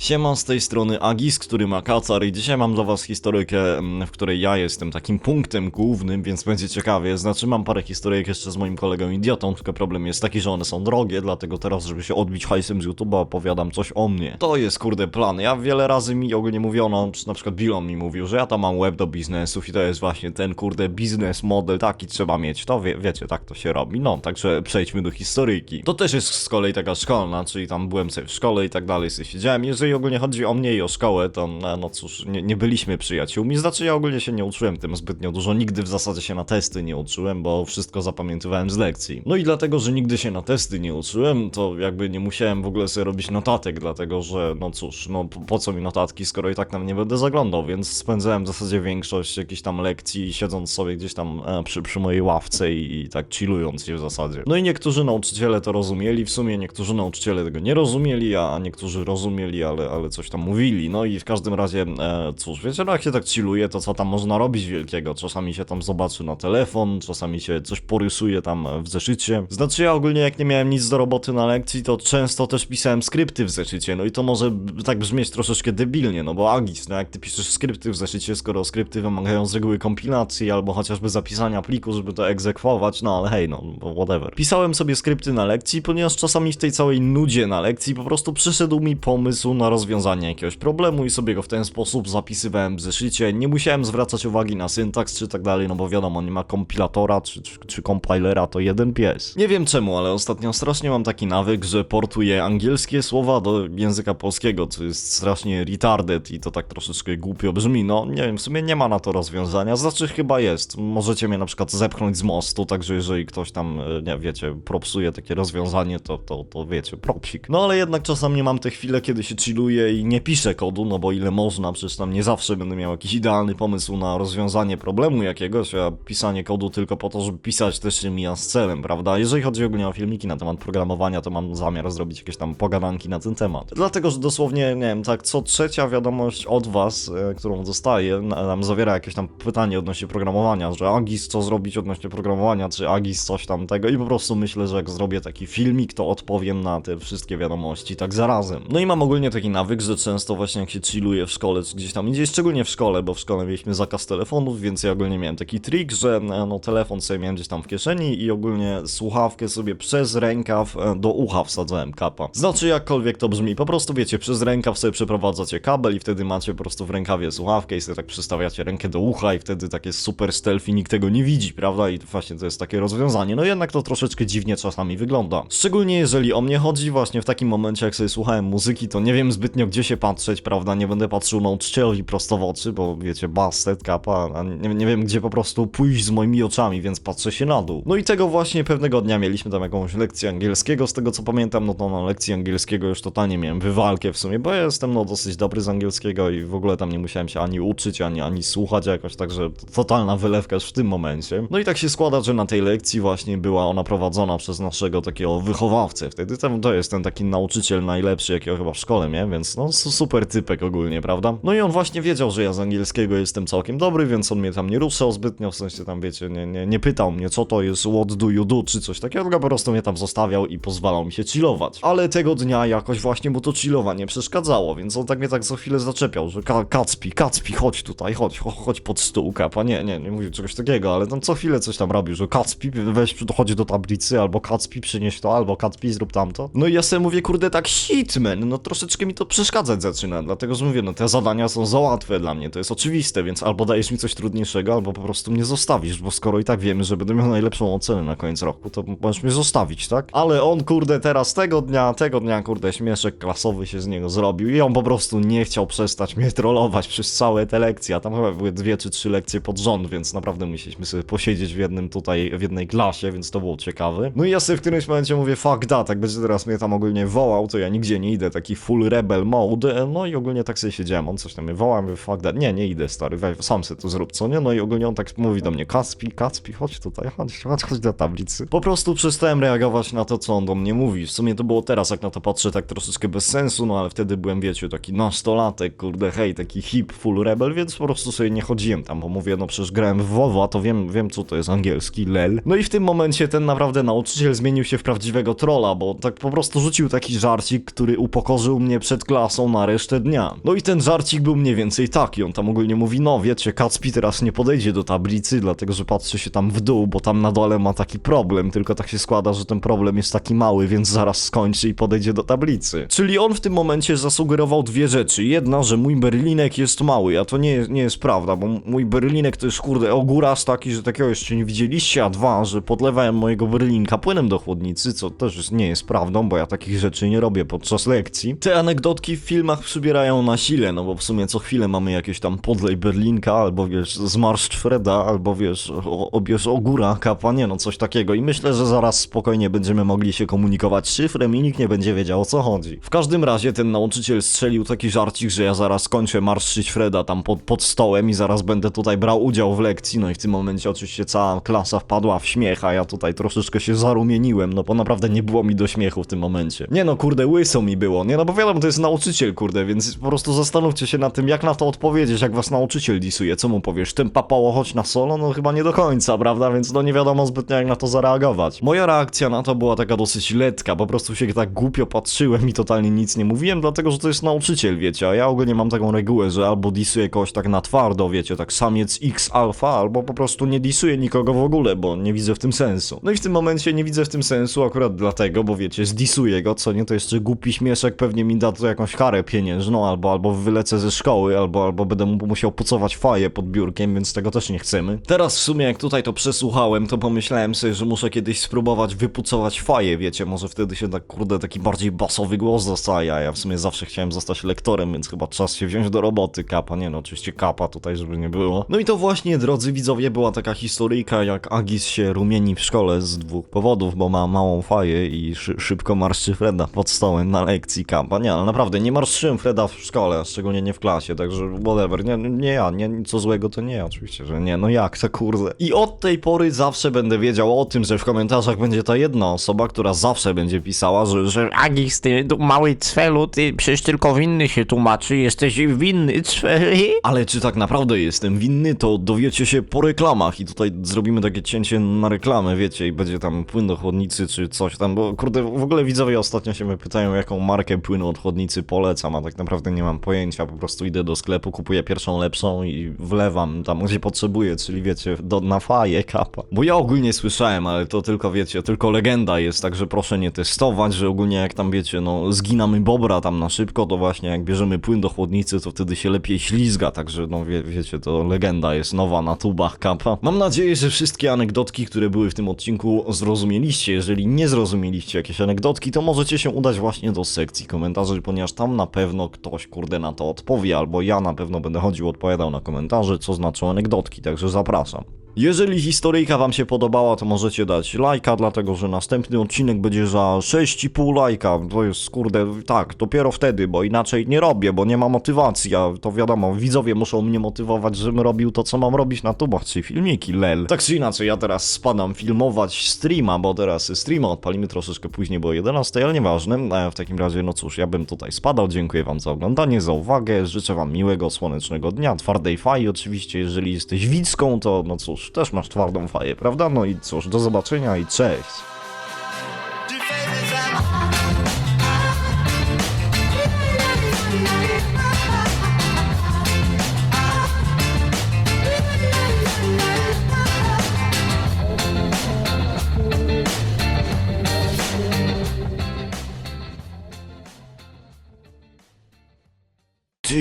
Siema, z tej strony Agis, który ma kacar i dzisiaj mam dla was historykę, mm, w której ja jestem takim punktem głównym, więc będzie ciekawie. Znaczy mam parę historyjek jeszcze z moim kolegą idiotą, tylko problem jest taki, że one są drogie, dlatego teraz, żeby się odbić hajsem z YouTube'a, opowiadam coś o mnie. To jest kurde plan. Ja wiele razy mi ogólnie mówiono, na przykład Bilon mi mówił, że ja tam mam web do biznesów i to jest właśnie ten kurde biznes model, taki trzeba mieć. To wie, wiecie, tak to się robi. No, także przejdźmy do historyjki. To też jest z kolei taka szkolna, czyli tam byłem sobie w szkole i tak dalej, sobie siedziałem. Jeżeli ogólnie chodzi o mnie i o szkołę, to no, no cóż, nie, nie byliśmy przyjaciółmi. Znaczy ja ogólnie się nie uczyłem tym zbytnio dużo, nigdy w zasadzie się na testy nie uczyłem, bo wszystko zapamiętywałem z lekcji. No i dlatego, że nigdy się na testy nie uczyłem, to jakby nie musiałem w ogóle sobie robić notatek, dlatego że no cóż, no po, co mi notatki, skoro i tak tam nie będę zaglądał, więc spędzałem w zasadzie większość jakichś tam lekcji siedząc sobie gdzieś tam e, przy, przy mojej ławce i, i tak chillując się w zasadzie. No i niektórzy nauczyciele to rozumieli, w sumie niektórzy nauczyciele tego nie rozumieli, a niektórzy rozumieli, ale, ale coś tam mówili. No i w każdym razie, e, cóż, wiecie, no jak się tak chilluje, to co tam można robić wielkiego? Czasami się tam zobaczy na telefon, czasami się coś porysuje tam w zeszycie. Znaczy ja ogólnie jak nie miałem nic do roboty na lekcji, to często też pisałem skrypty w zeszycie, no i to może tak brzmieć troszeczkę debilnie, no bo Agis, no jak ty piszesz skrypty w zeszycie, skoro skrypty wymagają z reguły kompilacji albo chociażby zapisania pliku, żeby to egzekwować, no ale hej, no whatever. Pisałem sobie skrypty na lekcji, ponieważ czasami w tej całej nudzie na lekcji po prostu przyszedł mi pomysł na rozwiązanie jakiegoś problemu i sobie go w ten sposób zapisywałem w zeszycie. Nie musiałem zwracać uwagi na syntaks czy tak dalej, no bo wiadomo, nie ma kompilatora czy, czy, czy compilera, to jeden pies. Nie wiem czemu, ale ostatnio strasznie mam taki nawyk, że portuję angielskie słowa do języka polskiego, co jest strasznie retarded i to tak troszeczkę głupio brzmi. No nie wiem, w sumie nie ma na to rozwiązania, znaczy chyba jest. Możecie mnie na przykład zepchnąć z mostu, także jeżeli ktoś tam, e, nie wiecie, propsuje takie rozwiązanie, to, to, to wiecie, propsik. No ale jednak czasami mam te chwile, kiedy się i nie piszę kodu, no bo ile można, przecież tam nie zawsze będę miał jakiś idealny pomysł na rozwiązanie problemu jakiegoś, a pisanie kodu tylko po to, żeby pisać też się mija z celem, prawda? Jeżeli chodzi ogólnie o filmiki na temat programowania, to mam zamiar zrobić jakieś tam pogadanki na ten temat. Dlatego, że dosłownie, nie wiem, tak co trzecia wiadomość od was, e, którą dostaję, na- tam zawiera jakieś tam pytanie odnośnie programowania, że Agis co zrobić odnośnie programowania, czy Agis coś tam tego i po prostu myślę, że jak zrobię taki filmik, to odpowiem na te wszystkie wiadomości tak zarazem. No i mam ogólnie taki nawyk, że często właśnie jak się chilluję w szkole, czy gdzieś tam indziej, szczególnie w szkole, bo w szkole mieliśmy zakaz telefonów, więc ja ogólnie miałem taki trik, że e, no telefon sobie miałem gdzieś tam w kieszeni i ogólnie słuchawkę sobie przez rękaw e, do ucha wsadzałem kapa. Znaczy jakkolwiek to brzmi, po prostu wiecie, przez rękaw sobie przeprowadzacie kabel i wtedy macie po prostu w rękawie słuchawkę i sobie tak przystawiacie rękę do ucha i wtedy tak jest super stealthy, nikt tego nie widzi, prawda? I właśnie to jest takie rozwiązanie. No jednak to troszeczkę dziwnie czasami wygląda. Szczególnie jeżeli o mnie chodzi, właśnie w takim momencie jak sobie słuchałem muzyki, to nie wiem zbytnio gdzie się patrzeć, prawda? Nie będę patrzył nauczycielowi prosto w oczy, bo wiecie, bastet, kapa, a nie, nie wiem gdzie po prostu pójść z moimi oczami, więc patrzę się na dół. No i tego właśnie pewnego dnia mieliśmy tam jakąś lekcję angielskiego, z tego co pamiętam, no to na lekcji angielskiego już totalnie miałem wywalkę w sumie, bo ja jestem no dosyć dobry z angielskiego i w ogóle tam nie musiałem się ani uczyć, ani, ani słuchać jakoś, także totalna wylewka już w tym momencie. No i tak się składa, że na tej lekcji właśnie była ona prowadzona przez naszego takiego wychowawcę. Wtedy tam to jest ten taki nauczyciel najlepszy, jakiego chyba w szkole miałem, więc no su- super typek ogólnie, prawda? No i on właśnie wiedział, że ja z angielskiego jestem całkiem dobry, więc on mnie tam nie ruszał zbytnio, w sensie tam wiecie, nie, nie, nie pytał mnie co to jest, what do you do, czy coś takiego, tylko po prostu mnie tam zostawiał i pozwalał mi się chillować. Ale tego dnia jakoś właśnie mu to chillowanie przeszkadzało, więc on tak mnie tak co chwilę zaczepiał, że Ka- Kacpi, Kacpi, chodź tutaj, chodź, cho- chodź pod stół, kapa, nie, nie, nie mówił czegoś takiego, ale tam co chwilę coś tam robił, że Kacpi, weź, chodź do tablicy, albo Kacpi, przynieś to, albo Kacpi, zrób tamto. No i ja sobie mówię, kurde, tak hitman, no troszeczkę mi to przeszkadzać zaczyna, dlatego, że mówię, no te zadania są za łatwe dla mnie, to jest oczywiste, więc albo dajesz mi coś trudniejszego, albo po prostu mnie zostawisz, bo skoro i tak wiemy, że będę miał najlepszą ocenę na koniec roku, to możesz mnie zostawić, tak? Ale on, kurde, teraz tego dnia, tego dnia, kurde, śmieszek klasowy się z niego zrobił i on po prostu nie chciał przestać mnie trollować przez całe te lekcje, a tam chyba były dwie czy trzy lekcje pod rząd, więc naprawdę musieliśmy sobie posiedzieć w jednym tutaj, w jednej klasie, więc to było ciekawe. No i ja sobie w którymś momencie mówię, fuck that, jak będzie teraz mnie tam ogólnie wołał, to ja nigdzie nie idę, taki full rebel mode, no i ogólnie tak sobie siedziałem, on coś tam mnie wołał, mówię, fuck that, nie, nie idę stary, weź, sam sobie to zrób, co nie? No i ogólnie on tak mówi do mnie, Kacpi, Kacpi, chodź tutaj, chodź, chodź, chodź do tablicy. Po prostu przestałem reagować na to, co on do mnie mówi. W sumie to było teraz, jak na to patrzę, tak troszeczkę bez sensu, no ale wtedy byłem, wiecie, taki nastolatek, kurde, hej, taki hip, full rebel, więc po prostu sobie nie chodziłem tam, bo mówię, no przecież grałem w WoWa, to wiem, wiem co to jest angielski, lel. No i w tym momencie ten naprawdę nauczyciel zmienił się w prawdziwego trolla, bo tak po prostu rzucił taki żarcik, który upokorzył mnie przed klasą na resztę dnia. No i ten żarcik był mniej więcej taki, on tam ogólnie mówi, no wiecie, Kacpi teraz nie podejdzie do tablicy, dlatego że patrzy się tam w dół, bo tam na dole ma taki problem, tylko tak się składa, że ten problem jest taki mały, więc zaraz skończy i podejdzie do tablicy. Czyli on w tym momencie zasugerował dwie rzeczy. Jedna, że mój berlinek jest mały, a to nie, nie jest prawda, bo mój berlinek to jest kurde ogóras taki, że takiego jeszcze nie widzieliście, a dwa, że podlewałem mojego berlinka płynem do chłodnicy, co też nie jest prawdą, bo ja takich rzeczy nie robię podczas lekcji. Te anegdotki w filmach przybierają na sile, no bo w sumie co chwilę mamy jakieś tam podlej berlinka, albo wiesz, zmarszcz Freda, albo wiesz, o- obierz ogóra kapa, nie no, coś takiego. I myślę, że zaraz spokojnie będziemy mogli się komunikować szyfrem i nikt nie będzie wiedział o co chodzi. W każdym razie ten nauczyciel strzelił taki żarcik, że ja zaraz kończę marszyć Freda tam pod, pod stołem i zaraz będę tutaj brał udział w lekcji, no i w tym momencie oczywiście cała klasa wpadła w śmiech, a ja tutaj troszeczkę się zarumieniłem, no bo naprawdę nie było mi do śmiechu w tym momencie. Nie no, kurde, łyso mi było, nie no bo wiadomo, to jest nauczyciel, kurde, więc po prostu zastanówcie się nad tym, jak na to odpowiedzieć, jak was nauczyciel disuje, co mu powiesz, ten papało chodź na solo? No chyba nie do końca, prawda, więc no nie wiadomo zbytnio jak na to zareagować. Moja reakcja na to była taka dosyć letka, po prostu się tak głupio patrzyłem i totalnie nic nie mówiłem, dlatego, że to jest nauczyciel, wiecie, a ja ogólnie mam taką regułę, że albo disuję kogoś tak na twardo, wiecie, tak samiec X alfa, albo po prostu nie disuję nikogo w ogóle, bo nie widzę w tym sensu. No i w tym momencie nie widzę w tym sensu akurat dlatego, bo wiecie, zdisuję go, co nie, to jeszcze głupi śmieszek pewnie mi da to jakąś karę pieniężną, albo, albo wylecę ze szkoły, albo, albo będę mu musiał pucować faję pod biurkiem, więc tego też nie chcemy. Teraz w sumie jak tutaj to przesłuchałem, to pomyślałem sobie, że muszę kiedyś spróbować wypucować faję, wiecie, może wtedy się tak, kurde, taki bardziej basowy głos dostaje, a ja w sumie zawsze chciałem zostać lektorem, więc chyba czas się wziąć do roboty, kapa, nie no, oczywiście kapa tutaj, żeby nie było. No i to właśnie, drodzy widzowie, była taka historyjka, jak Agis się rumieni w szkole z dwóch powodów, bo ma małą faję i szy szybko marszczy Freda pod stołem na lekcji kapa. Naprawdę, nie marszczyłem Freda w szkole, szczególnie nie w klasie, także whatever, nie, nie ja, nie, co złego to nie ja, oczywiście, że nie, no jak to kurde. I od tej pory zawsze będę wiedział o tym, że w komentarzach będzie ta jedna osoba, która zawsze będzie pisała, że, że Agis, ty tu mały cwelu, ty przecież tylko winny się tłumaczy, jesteś winny cweli. Ale czy tak naprawdę jestem winny, to dowiecie się po reklamach i tutaj zrobimy takie cięcie na reklamę, wiecie, i będzie tam płyn do chłodnicy czy coś tam, bo kurde, w ogóle widzowie ostatnio się mnie pytają, jaką markę płynu od chłodnicy polecam, a tak naprawdę nie mam pojęcia, po prostu idę do sklepu, kupuję pierwszą lepszą i wlewam tam, gdzie potrzebuję, czyli wiecie, do, na faję kapa. Bo ja ogólnie słyszałem, ale to tylko wiecie, tylko legenda jest, także proszę nie testować, że ogólnie jak tam wiecie, no zginamy bobra tam na szybko, to właśnie jak bierzemy płyn do chłodnicy, to wtedy się lepiej ślizga, także no wie, wiecie, to legenda jest nowa na tubach kapa. Mam nadzieję, że wszystkie anegdotki, które były w tym odcinku zrozumieliście. Jeżeli nie zrozumieliście jakieś anegdotki, to możecie się udać właśnie do sekcji komentarzy, ponieważ tam na pewno ktoś kurde na to odpowie, albo ja na pewno będę chodził, odpowiadał na komentarze, co znaczą anegdotki, także zapraszam. Jeżeli historyjka wam się podobała, to możecie dać lajka, dlatego że następny odcinek będzie za 6,5 lajka. To jest, kurde, tak, dopiero wtedy, bo inaczej nie robię, bo nie ma motywacji, a to wiadomo, widzowie muszą mnie motywować, żebym robił to, co mam robić na tubach, czy filmiki, lel. Tak czy inaczej, ja teraz spadam filmować streama, bo teraz streama odpalimy troszeczkę później, bo 11, ale nieważne. E, W takim razie, no cóż, ja bym tutaj spadał, dziękuję wam za oglądanie, za uwagę, życzę wam miłego, słonecznego dnia, twardej faj, oczywiście, jeżeli jesteś widzką, to no cóż, też masz twardą faję, prawda? No i cóż, do zobaczenia i cześć!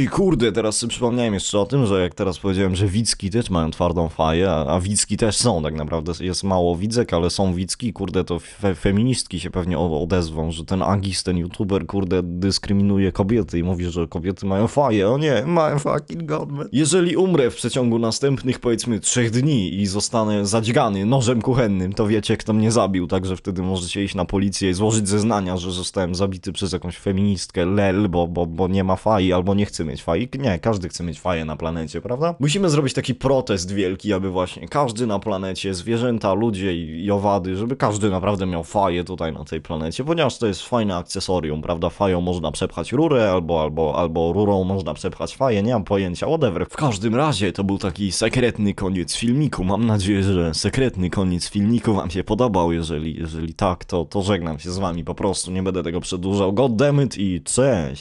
Kurde, teraz sobie przypomniałem jeszcze o tym, że jak teraz powiedziałem, że Wicki też mają twardą faję, a, a Wicki też są tak naprawdę. Jest mało Widzek, ale są Wicki, kurde, to fe, feministki się pewnie odezwą, że ten Agis, ten youtuber, kurde, dyskryminuje kobiety i mówi, że kobiety mają faję. O nie, mają fucking godman. Jeżeli umrę w przeciągu następnych, powiedzmy, trzech dni i zostanę zadźgany nożem kuchennym, to wiecie, kto mnie zabił, także wtedy możecie iść na policję i złożyć zeznania, że zostałem zabity przez jakąś feministkę, lel, bo, bo, bo nie ma fai albo nie chce mieć fai. Nie, każdy chce mieć faję na planecie, prawda? Musimy zrobić taki protest wielki, aby właśnie każdy na planecie, zwierzęta, ludzie i, i owady, żeby każdy naprawdę miał faję tutaj na tej planecie, ponieważ to jest fajne akcesorium, prawda? Fają można przepchać rurę, albo, albo, albo rurą można przepchać faję, nie mam pojęcia, whatever. W każdym razie to był taki sekretny koniec filmiku. Mam nadzieję, że sekretny koniec filmiku wam się podobał. Jeżeli, jeżeli tak, to, to żegnam się z wami po prostu, nie będę tego przedłużał. God damn it i cześć!